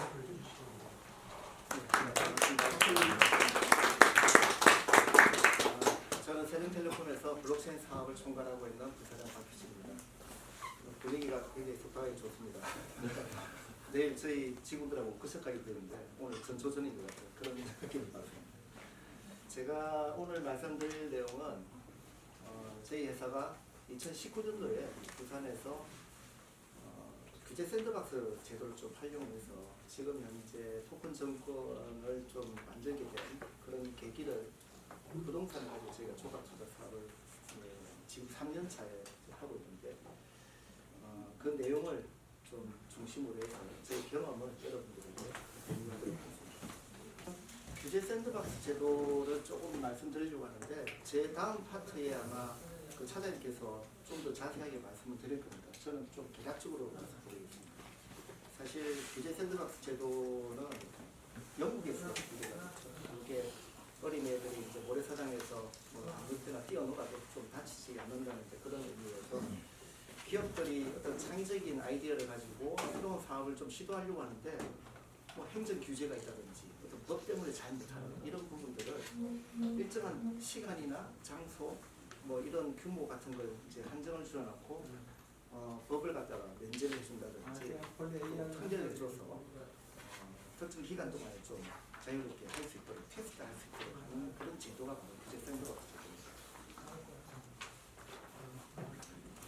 아, 저는 세종텔레콤에서 블록체인 사업을 총괄하고 있는 부사장 박규식입니다. 분위기가 굉장히 속하게 좋습니다. 내일 저희 직원들하고 워크숍까지 되는데 오늘 전초전인 것 같아요. 그런 느낌을 받습니다. 제가 오늘 말씀드릴 내용은 어, 저희 회사가 2019년도에 부산에서 어, 규제 샌드박스 제도를 좀 활용해서 지금 현재 토큰 정권을 좀 만들게 된 그런 계기를 부동산을 가지고 저희가 조각 투자 사업을 예, 지금 3년 차에 하고 있는데 어, 그 내용을 좀 중심으로 해서 제 경험을 여러분들에게 공유하도록 하겠습니다. 규제 샌드박스 제도를 조금 말씀드리려고 하는데 제 다음 파트에 아마 그 차장님께서 좀 더 자세하게 말씀을 드릴 겁니다. 저는 좀 개략적으로 말씀드리겠습니다. 사실 규제 샌드박스 제도는 영국에서 됐죠. 이게 어린애들이 이제 모래사장에서 뭐 아무 때나 뛰어놀아도 좀 다치지 않는다는 그런 의미에서 기업들이 어떤 창의적인 아이디어를 가지고 새로운 사업을 좀 시도하려고 하는데 뭐 행정 규제가 있다든지 어떤 법 때문에 잘 못하는 이런 부분들을 일정한 시간이나 장소 뭐 이런 규모 같은 걸 이제 한정을 줄여놓고 어, 법을 갖다가 면제를 해준다든지 뭐 통제를 줘서 어, 특정 기간 동안에 좀 자유롭게 할 수 있도록 테스트 할 수 있도록 하는 그런 제도가 바로 규제 샌드박스 제도입니다.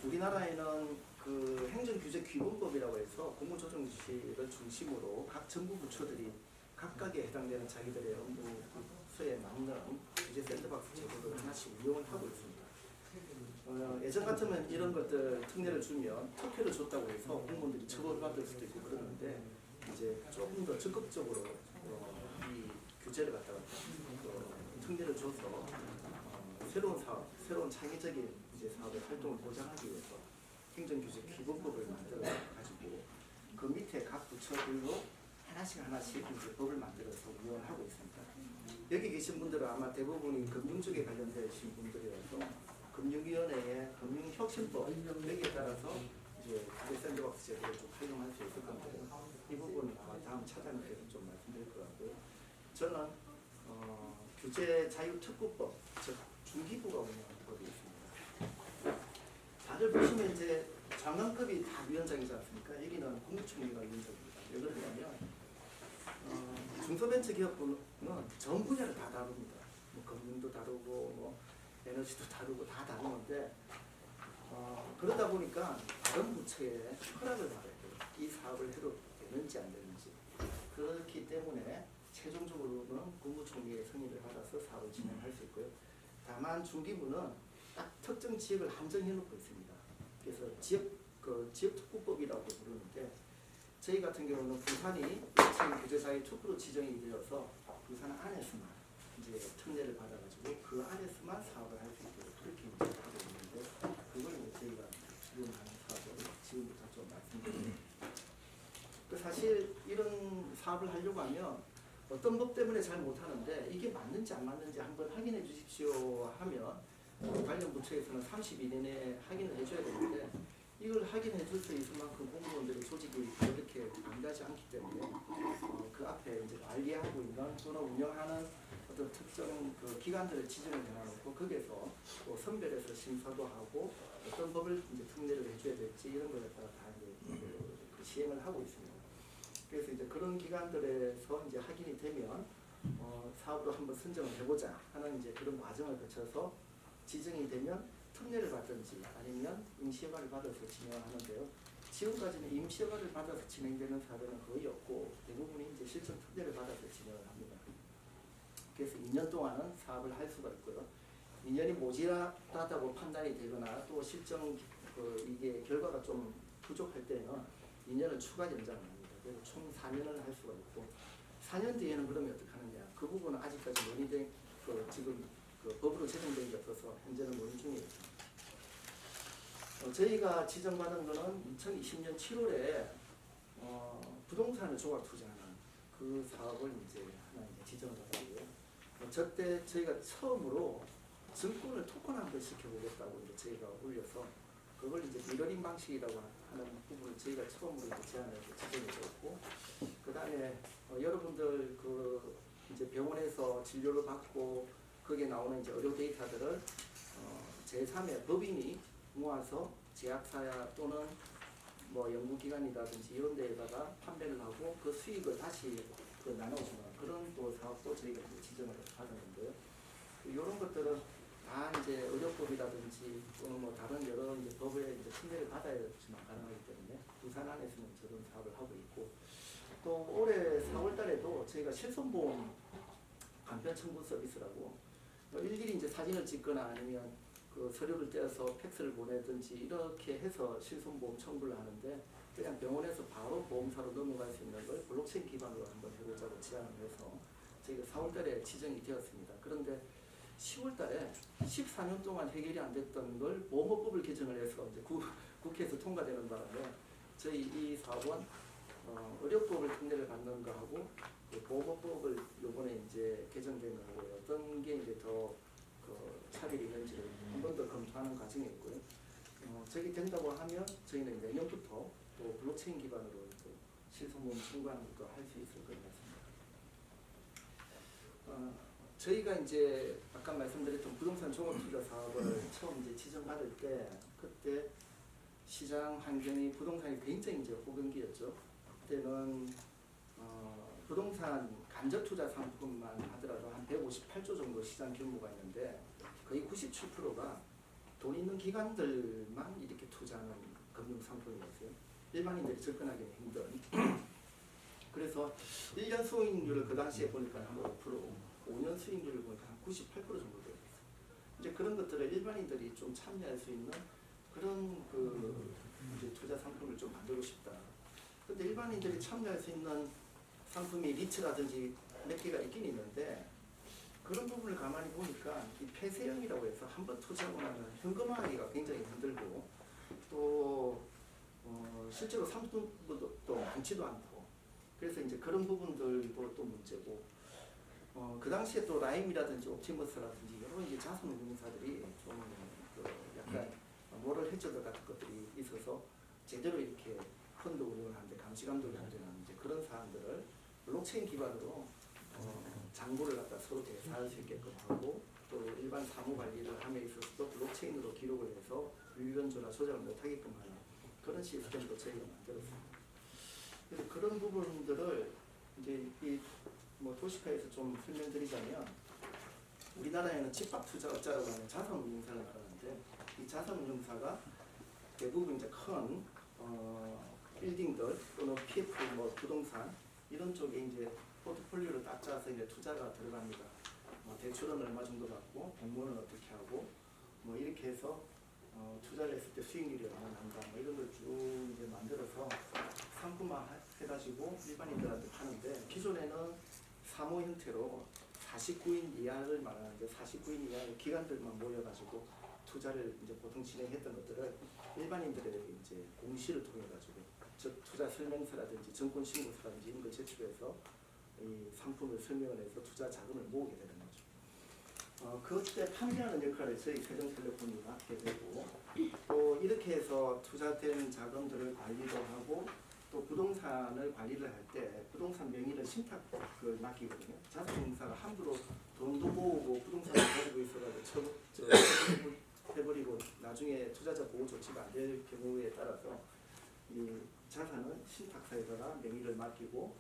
우리나라에는 그 행정규제 기본법이라고 해서 공무조정실을 중심으로 각 정부 부처들이 각각에 해당되는 자기들의 업무서에 맞는 규제 샌드박스 제도를 하나씩 운영을 하고 있습니다. 어, 예전 같으면 이런 것들 특례를 주면 특혜를 줬다고 해서 공무원들이 처벌받을 수도 있고 그러는데 이제 조금 더 적극적으로 어, 이 규제를 갖다가 어, 특례를 줘서 어, 새로운 사업, 새로운 창의적인 이제 사업의 활동을 보장하기 위해서 행정규제 기본법을 만들어 가지고 그 밑에 각 부처들로 하나씩 하나씩 이제 법을 만들어서 운영을 하고 있습니다. 여기 계신 분들은 아마 대부분이 금융 쪽에 관련되신 분들이어서 금융위원회의 금융혁신법 여기에 따라서 이제 규제 샌드박스 제도를 좀 활용할 수 있을 건데 이 부분은 아마 다음 차장님께서 좀 말씀드릴 것 같고요. 저는 어, 규제 자유특구법 즉 중기부가 운영하는 법이 있습니다. 다들 보시면 이제 장관급이 다 위원장이지 않습니까? 여기는 국무총리가 위원장입니다. 왜 그러냐면 어, 중소벤처기업부는 전 분야를 다 다룹니다. 뭐 금융도 다루고 뭐 에너지도 다루고 다 다루는데 어, 그러다 보니까 다른 부처에 허락을 받아야 돼요. 이 사업을 해도 되는지 안 되는지. 그렇기 때문에 최종적으로는 국무총리의 승인을 받아서 사업을 진행할 수 있고요. 다만 중기부는 딱 특정 지역을 한정해 놓고 있습니다. 그래서 지역 그 지역 특구법이라고 부르는데 저희 같은 경우는 부산이 1층 규제사의 특구로 지정이 되어서 부산 안에서만 이제 특례를 받아 가지고 그 안에서만 사업을 할 수 있도록 그렇게 이제 하고 있는데 그걸 이제 저희가 지금 하는 사업을 지금부터 좀 말씀드립니다. 그 사실 이런 사업을 하려고 하면 어떤 법 때문에 잘 못하는데 이게 맞는지 안 맞는지 한번 확인해 주십시오 하면 어, 관련 부처에서는 30일 내내 확인을 해줘야 되는데 이걸 확인해 줄 수 있을 만큼 공무원들의 조직이 그렇게 강하지 않기 때문에 어, 그 앞에 이제 관리하고 있는 또는 운영하는 어떤 특정 그 기관들을 지정을 해놔놓고 거기에서 또 선별해서 심사도 하고 어떤 법을 이제 특례를 해줘야 될지 이런 거에 따라 다 이제 그, 그 시행을 하고 있습니다. 그래서 이제 그런 기관들에서 이제 확인이 되면 어, 사업으로 한번 선정을 해보자 하는 이제 그런 과정을 거쳐서 지정이 되면 특례를 받든지 아니면 임시허가를 받아서 진행을 하는데요. 지금까지는 임시허가를 받아서 진행되는 사례는 거의 없고 대부분이 이제 실전 특례를 받아서 진행을 합니다. 그래서 2년 동안은 사업을 할 수가 있고요. 2년이 모자라다고 판단이 되거나 또 실정 그 이게 결과가 좀 부족할 때는 2년을 추가 연장을 합니다. 그래서 총 4년을 할 수가 있고 4년 뒤에는 그러면 어떻게 하느냐 그 부분은 아직까지 논의된 그 지금 그 법으로 제정된 게 없어서 현재는 논의 중이에요. 어, 저희가 지정받은 거는 2020년 7월에 어, 부동산을 조각 투자하는 그 사업을 이제 하나 이제 지정을 받았고요. 어, 저때 저희가 처음으로 증권을 토큰화를 시켜보겠다고 이제 저희가 올려서 그걸 이제 미러링 방식이라고 하는 부분을 저희가 처음으로 이제 제안을 이제 지정해 줬고 그 그다음에 어, 여러분들 그 이제 병원에서 진료를 받고 거기에 나오는 이제 의료 데이터들을 어, 제3의 법인이 모아서 제약사야 또는 뭐 연구기관이라든지 이런 데에다가 판매를 하고 그 수익을 다시 그 나눠주는 그런 또 사업도 저희가 지정을 받았는데요. 이런 것들은 다 이제 의료법이라든지 또는 뭐 다른 여러 이제 법에 이제 승인을 받아야지만 가능하기 때문에 부산 안에서는 저런 사업을 하고 있고 또 올해 4월 달에도 저희가 실손보험 간편 청구 서비스라고 뭐 일일이 이제 사진을 찍거나 아니면 그 서류를 떼어서 팩스를 보내든지 이렇게 해서 실손보험 청구를 하는데 그냥 병원에서 바로 보험사로 넘어갈 수 있는 걸 블록체인 기반으로 한번 해보자고 제안을 해서 저희가 4월달에 지정이 되었습니다. 그런데 10월달에 14년 동안 해결이 안 됐던 걸 보험법을 개정을 해서 이제 국, 국회에서 통과되는 바람에 저희 이 사업은 어, 의료법을 특례를 받는 거하고 그 보험법을 요번에 이제 개정되는 거고 어떤 게 이제 더 그 차별이 있는지를 한 번 더 검토하는 과정이 있고요. 어, 저기 된다고 하면 저희는 내년부터 또 블록체인 기반으로 또 실손보험 청구하는 것도 할 수 있을 것 같습니다. 어, 저희가 이제 아까 말씀드렸던 부동산 종합투자 사업을 처음 이제 지정받을 때 그때 시장 환경이 부동산이 굉장히 이제 호경기였죠. 그때는 어, 부동산 간접 투자 상품만 하더라도 한 158조 정도 시장 규모가 있는데 거의 97%가 돈 있는 기관들만 이렇게 투자하는 금융 상품이었어요. 일반인들이 접근하기는 힘든. 그래서 1년 수익률을 그 당시에 보니까 한 5%, 5년 수익률을 보니까 한 98% 정도 되어 있어요. 이제 그런 것들을 일반인들이 좀 참여할 수 있는 그런 그 이제 투자 상품을 좀 만들고 싶다. 근데 일반인들이 참여할 수 있는 상품이 리츠라든지 몇 개가 있긴 있는데 그런 부분을 가만히 보니까 이 폐쇄형이라고 해서 한 번 투자하고 나면 현금화하기가 굉장히 힘들고 또 어, 실제로 상품도 또 많지도 않고. 그래서 이제 그런 부분들도 또 문제고. 어, 그 당시에 또 라임이라든지 옵티머스라든지 여러 이제 자산운용사들이 좀 그 약간 모럴 해저드 같은 것들이 있어서 제대로 이렇게 펀드 운영을 하는데 감시 감독이 안 되는 이제 그런 사안들을 블록체인 기반으로 어, 장부를 갖다 서로 대사할 수 있게끔 하고 또 일반 사무 관리를 함에 있어서도 블록체인으로 기록을 해서 유연조나 조작을 못하게끔 하는 그런 시스템도 저희가 만들었습니다. 그런 부분들을 이제 이 뭐 도시카에서 좀 설명드리자면 우리나라에는 집합 투자 업자라고 하는 자산 운용사를 하는데 이 자산 운용사가 대부분 이제 큰 어, 빌딩들 또는 PF 뭐 부동산 이런 쪽에 이제 포트폴리오를 딱 짜서 이제 투자가 들어갑니다. 뭐 대출은 얼마 정도 받고 공모는 어떻게 하고 뭐 이렇게 해서 어, 투자를 했을 때 수익률이 얼마 난다 뭐 이런 걸 쭉 이제 만들어서 상품화 해가지고 일반인들한테 파는데 기존에는 사모 형태로 49인 이하를 말하는데 49인 이하의 기관들만 모여가지고 투자를 이제 보통 진행했던 것들을 일반인들에게 이제 공시를 통해 가지고 저 투자 설명서라든지 증권 신고서라든지 이런 걸 제출해서 이 상품을 설명을 해서 투자 자금을 모으게 되는. 어, 그때 판매하는 역할을 저희 세종텔레콤이 맡게 되고 또 이렇게 해서 투자된 자금들을 관리도 하고 또 부동산을 관리를 할 때 부동산 명의를 신탁을 맡기거든요. 자산공사가 함부로 돈도 모으고 부동산을 가지고 있어가지고 처, 저, 해버리고 나중에 투자자 보호 조치가 안 될 경우에 따라서 이 자산은 신탁사에다가 명의를 맡기고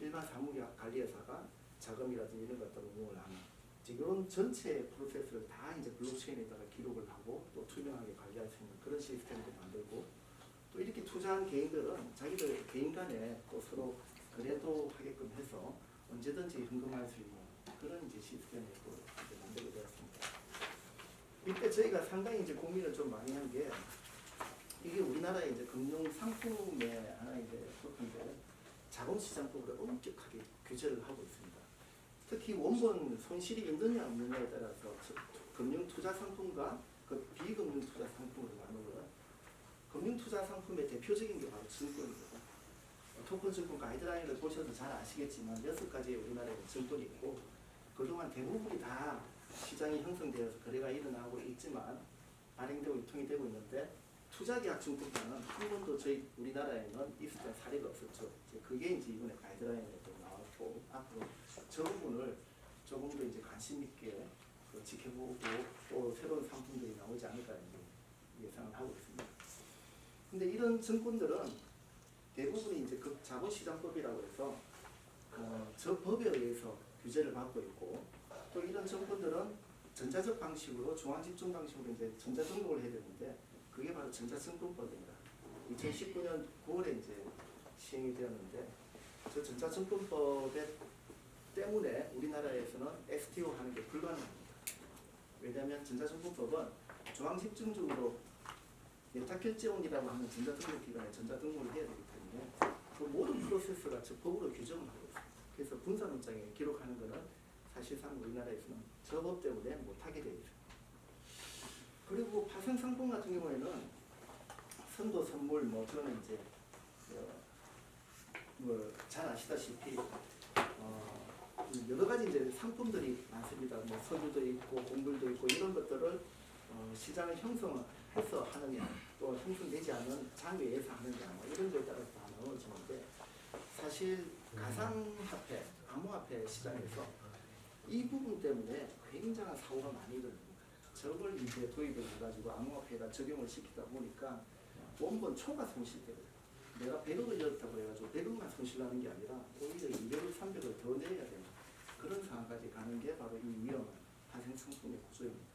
일반 사무약 관리회사가 자금이라든지 이런 것들을 운용을 이 제 이런 전체 프로세스를 다 이제 블록체인에다가 기록을 하고 또 투명하게 관리할 수 있는 그런 시스템도 만들고 또 이렇게 투자한 개인들은 자기들 개인 간에 또 서로 거래도 하게끔 해서 언제든지 현금화할 수 있는 그런 이제 시스템을 또 이제 만들게 되었습니다. 이때 저희가 상당히 이제 고민을 좀 많이 한 게 이게 우리나라의 이제 금융 상품의 하나 이제 부분인데 자본시장법으로 엄격하게 규제를 하고 있습니다. 특히 원본 손실이 있느냐 없느냐에 따라서 저- 금융 투자 상품과 그 비금융 투자 상품으로 나누고요. 금융 투자 상품의 대표적인 게 바로 증권입니다. 어, 토큰 증권 가이드라인을 보셔서 잘 아시겠지만 여섯 가지의 우리나라에 증권이 있고 그동안 대부분이 다 시장이 형성되어서 거래가 일어나고 있지만 발행되고 유통이 되고 있는데 투자계약 증권과는 한 번도 저희 우리나라에는 있었던 사례가 없었죠. 그게 이제 이번에 가이드라인에 또 나왔고 앞으로 저 부분을 조금 더 이제 관심 있게 그 지켜보고 또 새로운 상품들이 나오지 않을까 예상을 하고 있습니다. 근데 이런 증권들은 대부분이 이제 그 자본시장법이라고 해서 어, 저 법에 의해서 규제를 받고 있고 또 이런 증권들은 전자적 방식으로 중앙집중 방식으로 이제 전자 등록을 해야 되는데 그게 바로 전자증권법입니다. 2019년 9월에 이제 시행이 되었는데 저 전자증권법에 때문에 우리나라에서는 STO 하는 게 불가능합니다. 왜냐하면 전자증권법은 중앙집중적으로 예탁결제원이라고 하는 전자등록기관에 전자등록을 해야 되기 때문에 그 모든 프로세스가 저 법으로 규정을 하고 있습니다. 그래서 분산업장에 기록하는 것은 사실상 우리나라에서는 저법 때문에 못하게 되어 있습니다. 그리고 파생상품 같은 경우에는 선도 선물 뭐 저는 이제 뭐잘 아시다시피 어, 여러 가지 이제 상품들이 많습니다. 뭐 석유도 있고 곡물도 있고 이런 것들을 어, 시장을 형성해서 하느냐 또 형성되지 않은 장외에서 하느냐 뭐 이런 거에 따라서 다 나눠지는데 사실 가상화폐, 암호화폐 시장에서 이 부분 때문에 굉장한 사고가 많이 일어납니다. 저걸 이제 도입을 해가지고 암호화폐에다 적용을 시키다 보니까 원본 초가 손실되거든요. 내가 100억을 잃었다고 해가지고 100억만 손실나는 게 아니라 오히려 200을, 300을 더 내야 되는 그런 상황까지 가는 게 바로 이 위험한 파생 상품의 구조입니다.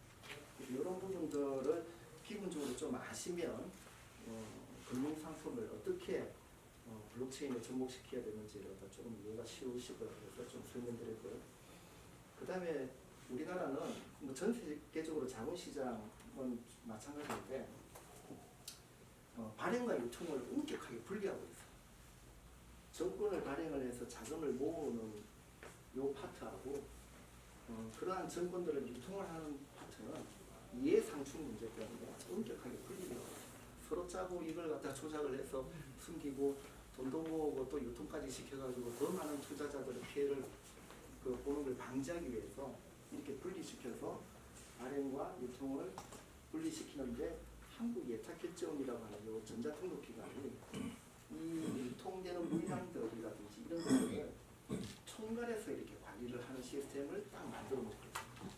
이런 부분들을 기본적으로 좀 아시면 어, 금융 상품을 어떻게 어, 블록체인에 접목시켜야 되는지를 더 조금 이해가 쉬우실 거라고 해서 좀 설명드렸고요. 그 다음에 우리나라는 뭐 전 세계적으로 자본시장은 마찬가지인데 어, 발행과 유통을 엄격하게 분리하고 있어요. 정권을 발행을 해서 자금을 모으는 요 파트하고 어, 그러한 정권들을 유통을 하는 파트는 이해상충 문제 때문에 엄격하게 있어요. 서로 짜고 이걸 갖다 조작을 해서 숨기고 돈도 모으고 또 유통까지 시켜가지고 더 많은 투자자들의 피해를 그 보는 걸 방지하기 위해서 이렇게 분리시켜서 발행과 유통을 분리시키는데 한국 예탁결제원이라고 하는 요 전자등록기관이 이 유통되는 물량들이라든지 이런 것들을 총괄해서 이렇게 관리를 하는 시스템을 딱 만들어 놓고.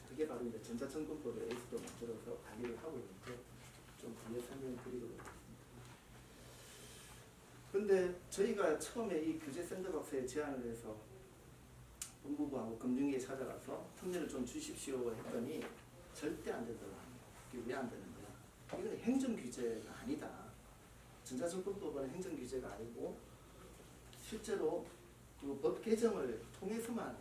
그게 바로 이제 전자증권법에 에이스도 만들어서 관리를 하고 있는데 좀 뒤에 설명을 드리도록 하겠습니다. 근데 저희가 처음에 이 규제 샌드박스에 제안을 해서 법무부하고 금융위에 찾아가서 특례를 좀 주십시오 했더니 절대 안 합니다. 이게 왜 안 되는 거야? 이건 행정 규제가 아니다. 전자증권법은 행정 규제가 아니고 실제로 그 법 개정을 통해서만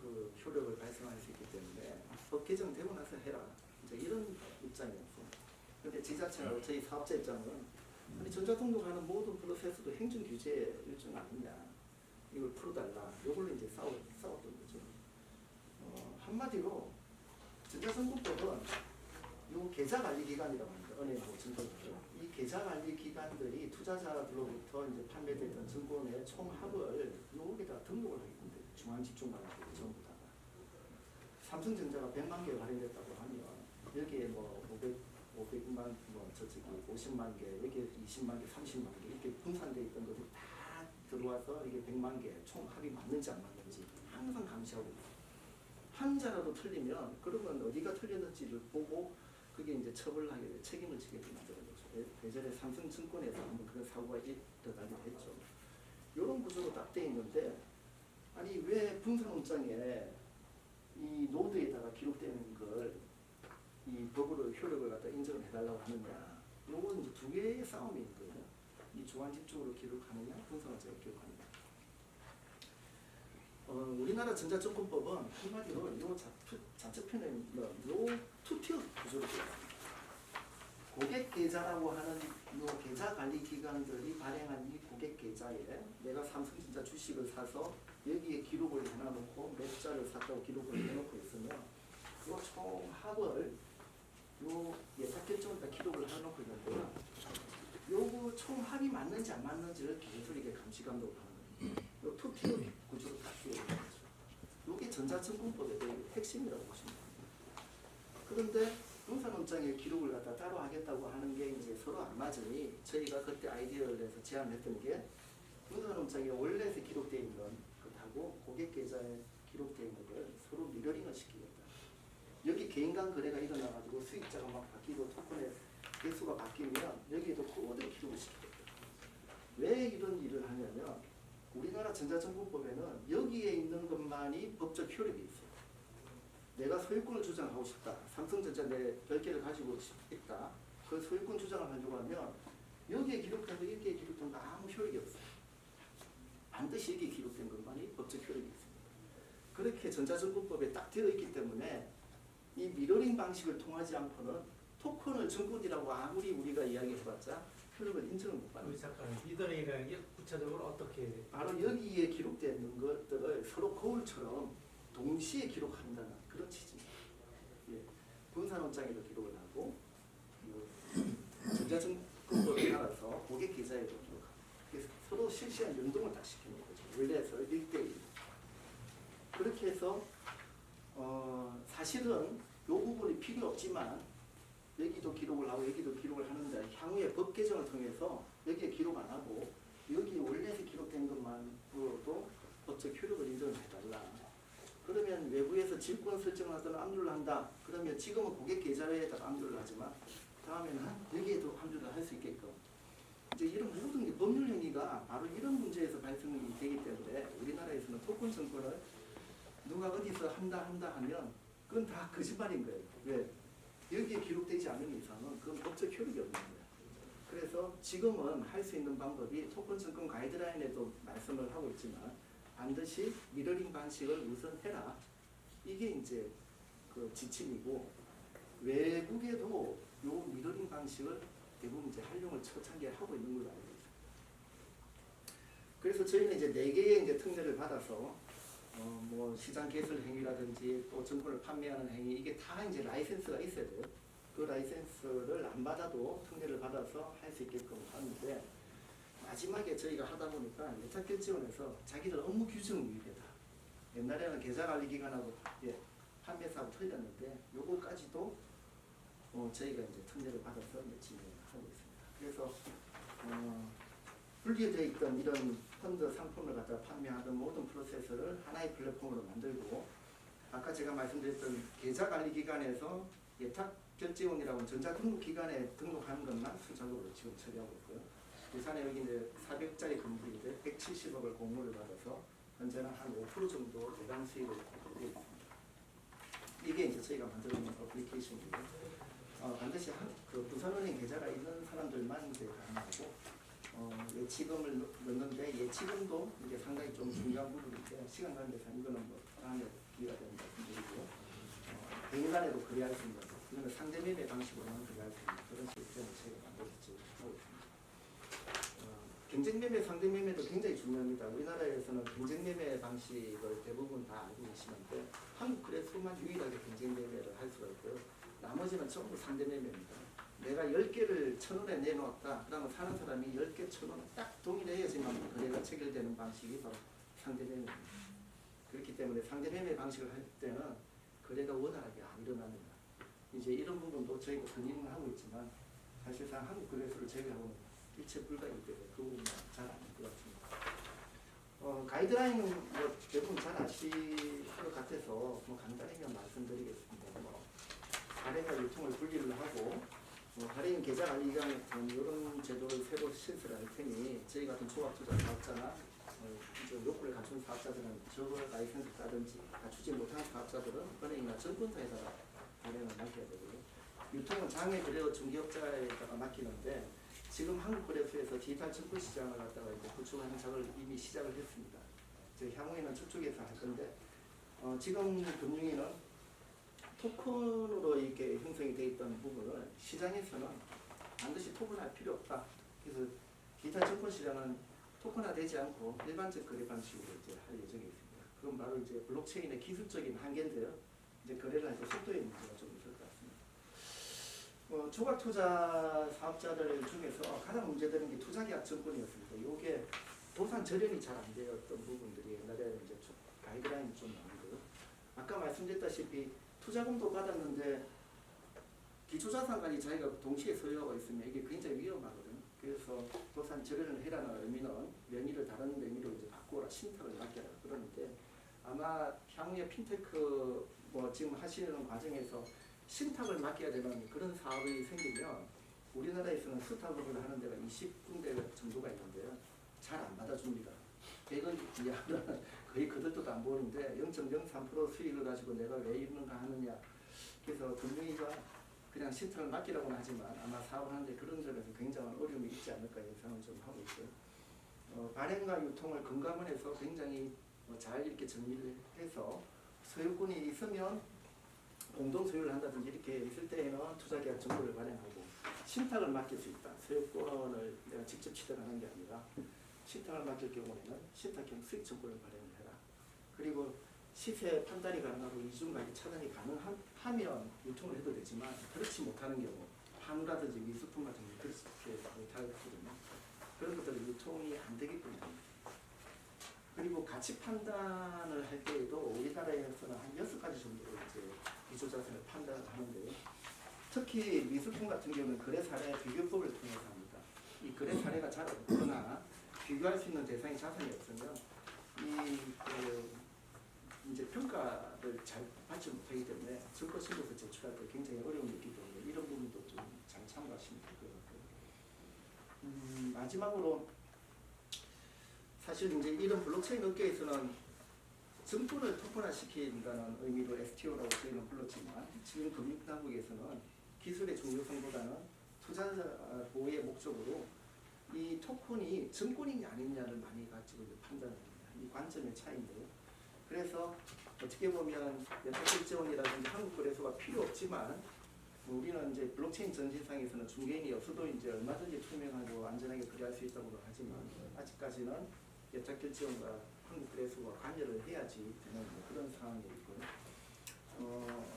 그 효력을 발생할 수 있기 때문에 법 개정되고 나서 해라. 이제 이런 입장이었고. 근데 지자체하고 저희 사업자 입장은 아니 전자등록하는 모든 프로세스도 행정 규제 일종 아니냐. 이걸 풀어달라. 이걸로 이제 싸우, 싸웠던 거죠. 어, 한마디로 전자증권법은 요 계좌 관리 기관이라고 합니다. 은행하고. 이 계좌 관리 기관들이 투자자들로부터 이제 판매되는 증권의 총합을 여기다 등록을 하게 됩니다. 중앙 집중관리局전부 다가. 삼성전자가 100만 개 발행됐다고 하면 여기에 뭐 500, 500만 뭐 저쪽이 50만 개, 여기에 20만 개, 30만 개 이렇게 분산돼 있던 것들이 다 들어와서 이게 100만 개 총합이 맞는지 안 맞는지 항상 감시하고 있어요. 한 자라도 틀리면 그러면 어디가 틀렸는지를 보고 그게 이제 처벌하게 돼 책임을 지게 거죠. 예- 예전에 삼성증권에서 한번 그런 사고가 일어나기도 했죠. 이런 구조로 딱 돼 있는데 아니 왜 분산업장에 이 노드에다가 기록되는 걸 이 법으로 효력을 갖다 인정을 해달라고 하느냐. 요건 두 개의 싸움인 거예요. 이 주관집중으로 기록하느냐, 분산업장에 기록하느냐. 어, 우리나라 전자증권법은 한마디로 요 자- 자체편에 뭐, 요 투티어 구조로 되어 있습니다. 고객 계좌라고 하는 요 계좌 관리 기관들이 발행한 이 고객 계좌에 내가 삼성전자 주식을 사서 여기에 기록을 해놔놓고 몇 자를 샀다고 기록을 해놓고 있으면 요 총합을 요 예탁결정에다 기록을 해놓고 있는데요. 요거 총합이 맞는지 안 맞는지를 계속 이렇게 감시 감독을 하는 거예요. 요 투티어 구조로 다 되어 있는 거죠. 요게 전자증권법의 핵심이라고 보시면 됩니다. 그런데 분산원장의 기록을 갖다 따로 하겠다고 하는 게 이제 서로 안 맞으니 저희가 그때 아이디어를 내서 제안했던 게 분산원장에 원래서 기록되어 있는 것하고 고객 계좌에 기록되어 있는 걸 서로 미러링을 시키겠다. 여기 개인 간 거래가 일어나가지고 수익자가 막 바뀌고 토큰의 개수가 바뀌면 여기에도 그대로 기록을 시키겠다. 왜 이런 일을 하냐면 우리나라 전자정보법에는 여기에 있는 것만이 법적 효력이 있어요. 내가 소유권을 주장하고 싶다. 삼성전자 내 별개를 가지고 싶다. 그 소유권 주장을 하려고 하면 여기에 기록된 거, 여기에 기록된 거 아무 효력이 없어요. 반드시 여기에 기록된 것만이 법적 효력이 있습니다. 그렇게 전자정보법에 딱 되어 있기 때문에 이 미러링 방식을 통하지 않고는 토큰을 증권이라고 아무리 우리가 이야기해봤자 효력을 인정을 못 받는 우리 잠깐 미더링이라는 게 구체적으로 어떻게 바로 여기에 기록되어 있는 것들을 서로 거울처럼 동시에 기록한다는 그런 취지입니다. 예. 분산원장에도 기록을 하고 그 전자증권법에 따라서 고객 계좌에도 기록하고 그래서 서로 실시간 연동을 딱 시키는 거죠. 원래에서 1대1 그렇게 해서 어, 사실은 요 부분이 필요 없지만 여기도 기록을 하고 여기도 기록을 하는데 향후에 법 개정을 통해서 여기에 기록 안 하고 여기 원래서 기록된 것만으로도 법적 효력을 인정해달라. 그러면 외부에서 질권 설정을 하거나 압류를 한다. 그러면 지금은 고객 계좌에다가 압류를 하지만 다음에는 여기에도 압류를 할 수 있게끔. 이제 이런 모든 게 법률 행위가 바로 이런 문제에서 발생이 되기 때문에 우리나라에서는 토큰 증권을 누가 어디서 한다 한다 하면 그건 다 거짓말인 거예요. 왜? 여기에 기록되지 않은 이상은 그건 법적 효력이 없는 거예요. 그래서 지금은 할 수 있는 방법이 토큰 증권 가이드라인에도 말씀을 하고 있지만 반드시 미러링 방식을 우선 해라. 이게 이제 그 지침이고 외국에도 요 미러링 방식을 대부분 이제 활용을 초창기에 하고 있는 걸로 알고 있습니다. 그래서 저희는 이제 네 개의 이제 특례를 받아서 어 뭐 시장 개설 행위라든지 또 증권을 판매하는 행위 이게 다 이제 라이센스가 있어야 돼요. 그 라이센스를 안 받아도 특례를 받아서 할 수 있게끔 하는데 마지막에 저희가 하다 보니까 예탁 결정원에서 자기들 업무 규정 위배다. 옛날에는 계좌 관리 기관하고 예, 판매사하고 틀렸는데 요거까지도 어, 저희가 이제 특례를 받아서 진행하고 있습니다. 그래서 어, 분리되어 있던 이런 펀드 상품을 갖다 판매하던 모든 프로세스를 하나의 플랫폼으로 만들고 아까 제가 말씀드렸던 계좌 관리 기관에서 예탁 결제원이라고 전자등록기관에 등록하는 것만 순차적으로 지금 처리하고 있고요. 부산에 여기 이제 400짜리 건물인데 170억을 공모를 받아서 현재는 한 5% 정도 대당 수익을 보고 있습니다. 이게 이제 저희가 만들어 놓은 어플리케이션이고요. 어, 반드시 한, 그 부산은행 계좌가 있는 사람들만 이제 가능하고 어, 예치금을 넣- 넣는데 예치금도 이게 상당히 좀 중요한 부분인데 시간 관계상 이거는 뭐 다음에 기회가 되면 말씀드리고 어, 개인 간에도 거래할 수 있는 상대 매매 방식으로만 거래할 수 있는 그런 시스템을 저희가 만들었지 하고 있습니다. 어, 경쟁 매매, 상대 매매도 굉장히 중요합니다. 우리나라에서는 경쟁 매매 방식을 대부분 다 알고 계시는데 한국 그래서만 유일하게 경쟁 매매를 할 수가 있고요. 나머지는 전부 상대 매매입니다. 내가 10개를 천 원에 내놓았다. 그러면 사는 사람이 10개 천 원을 딱 동일해야지만 거래가 체결되는 방식이 바로 상대 매매입니다. 그렇기 때문에 상대 매매 방식을 할 때는 거래가 원활하게 안 일어납니다. 이제 이런 부분도 저희가 선임을 하고 있지만 사실상 한국 거래소를 제외하고는 일체 불가이기 때문에 그 부분은 잘안 될것 같습니다. 어, 가이드라인은 뭐 대부분 잘 아실 것 같아서 뭐 간단히만 말씀드리겠습니다. 뭐 발행과 유통을 분리를 하고 뭐 할인 계좌 관리 기관에 이런 제도를 새로 실시를 할 테니 저희 같은 조합투자 사업자나 어, 좀 요건을 갖춘 사업자들은 저거 라이센스 따든지 갖추지 못한 사업자들은 은행이나 증권사에다가 발행을 맡겨야 되고요. 유통은 장외 거래업 중개업자에다가 맡기는데 지금 한국거래소에서 디지털 증권 시장을 갖다가 이제 구축하는 작업을 이미 시작을 했습니다. 이제 향후에는 저쪽에서 할 건데 어, 지금 금융위는 토큰으로 이렇게 형성이 되어 있던 부분을 시장에서는 반드시 토큰할 필요 없다. 그래서 디지털 증권 시장은 토큰화되지 않고 일반적 거래 방식으로 이제 할 예정이 있습니다. 그건 바로 이제 블록체인의 기술적인 한계인데요. 이제 거래를 할 때 속도의 문제가 좀 있을 것. 어, 조각 투자 사업자들 중에서 가장 문제되는 게 투자계약 증권이었습니다. 이게 도산 절연이 잘 안 되었던 부분들이 옛날에 이제 좀 가이드라인이 좀 나오고요. 아까 말씀드렸다시피 투자금도 받았는데 기초자산까지 자기가 동시에 소유하고 있으면 이게 굉장히 위험하거든요. 그래서 도산 절연을 해라는 의미는 명의를 다른 명의로 이제 바꾸라 신탁을 맡겨라 그러는데 아마 향후에 핀테크 뭐 지금 하시는 과정에서 신탁을 맡겨야 되는 그런 사업이 생기면 우리나라에서는 스타트업을 하는 데가 20군데 정도가 있는데요. 잘 안 받아줍니다. 100원 이하는 거의 그것도 안 보는데 0.03% 수익을 가지고 내가 왜 이러는가 하느냐. 그래서 금융위가 그냥 신탁을 맡기라고는 하지만 아마 사업을 하는데 그런 점에서 굉장한 어려움이 있지 않을까 예상을 좀 하고 있고요. 어, 발행과 유통을 금감원에서 굉장히 뭐 잘 이렇게 정리를 해서 소유권이 있으면 공동 소유를 한다든지 이렇게 있을 때에는 투자계약 정보를 발행하고 신탁을 맡길 수 있다. 소유권을 내가 직접 취득하는 게 아니라 신탁을 맡길 경우에는 신탁형 수익 정보를 발행해라. 그리고 시세 판단이 가능하고 이중가격 차단이 가능하면 유통을 해도 되지만 그렇지 못하는 경우 한우라든지 미술품 같은 게 그렇게 못하거든요. 그런 것들은 유통이 안 되기 때문입니다. 그리고 가치 판단을 할 때에도 우리나라에서는 한 여섯 가지 정도로 이제 기초자산을 판단을 하는데요. 특히 미술품 같은 경우는 거래 사례 비교법을 통해서 합니다. 이 거래 사례가 잘 없거나 비교할 수 있는 대상이 자산이 없으면 이 그, 이제 평가를 잘 받지 못하기 때문에 증거 신고서 제출할 때 굉장히 어려움이 있기 때문에 이런 부분도 좀 잘 참고하시면 될 것 같고요. 음, 마지막으로 사실 이제 이런 블록체인 업계에서는 증권을 토큰화시킨 다는 의미로 STO라고 저희는 불렀지만 지금 금융당국에서는 기술의 중요성보다는 투자 보호의 목적으로 이 토큰이 증권이냐 아니냐를 많이 가지고 판단을 합니다. 이 관점의 차이인데요. 그래서 어떻게 보면 연타결제원이라든지 한국거래소가 필요 없지만 우리는 이제 블록체인 전시상에서는 중개인이 없어도 이제 얼마든지 투명하고 안전하게 거래할 수 있다고 하지만 아직까지는 예탁결제원과 한국거래소가 관여를 해야지 되는 뭐 그런 상황이 있고요. 어,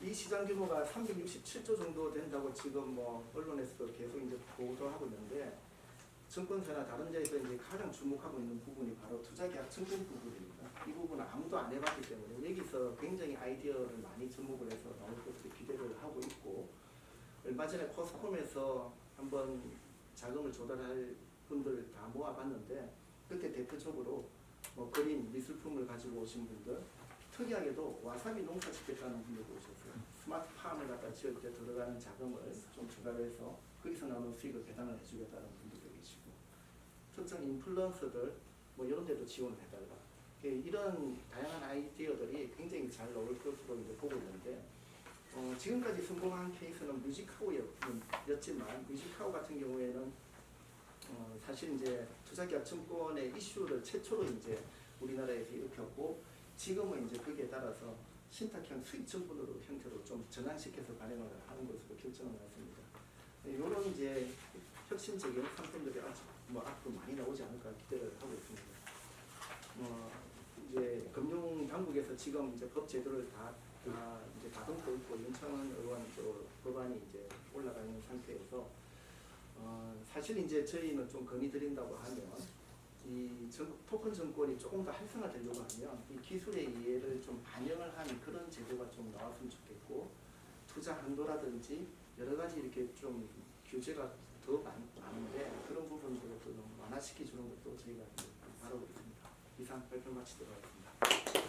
이 시장 규모가 367조 정도 된다고 지금 뭐 언론에서도 계속 이제 보도하고 있는데 증권사나 다른 데에서 이제 가장 주목하고 있는 부분이 바로 투자계약 증권 부분입니다. 이 부분은 아무도 안 해봤기 때문에 여기서 굉장히 아이디어를 많이 접목을 해서 나올 것을 기대를 하고 있고 얼마 전에 코스콤에서 한번 자금을 조달할 분들 다 모아봤는데 그때 대표적으로 뭐 그림, 미술품을 가지고 오신 분들 특이하게도 와사비 농사 짓겠다는 분들도 오셨어요. 스마트 팜을 갖다 지을 때 들어가는 자금을 좀 추가해서 거기서 나오는 수익을 배당을 해주겠다는 분들도 계시고 특정 인플루언서들 뭐 이런 데도 지원을 해달라. 예, 이런 다양한 아이디어들이 굉장히 잘 나올 것으로 이제 보고 있는데 어, 지금까지 성공한 케이스는 뮤직하우였지만 뮤직하우 같은 경우에는 어, 사실 이제 투자계약 증권의 이슈를 최초로 이제 우리나라에서 일으켰고 지금은 이제 거기에 따라서 신탁형 수익 증권으로 형태로 좀 전환시켜서 발행을 하는 것으로 결정을 했습니다. 이런 이제 혁신적인 상품들이 아직 뭐 앞으로 많이 나오지 않을까 기대를 하고 있습니다. 어, 이제 금융 당국에서 지금 이제 법 제도를 다, 다 이제 다듬고 있고 윤창원 의원 또 법안이 이제 올라가 있는 상태에서 어, 사실 이제 저희는 좀 건의드린다고 하면 이 정- 토큰 정권이 조금 더 활성화되려고 하면 이 기술의 이해를 좀 반영을 한 그런 제도가 좀 나왔으면 좋겠고 투자 한도라든지 여러 가지 이렇게 좀 규제가 더 많, 많은데 그런 부분들을 좀 완화시켜 주는 것도 저희가 바라고 있습니다. 이상 발표 마치도록 하겠습니다.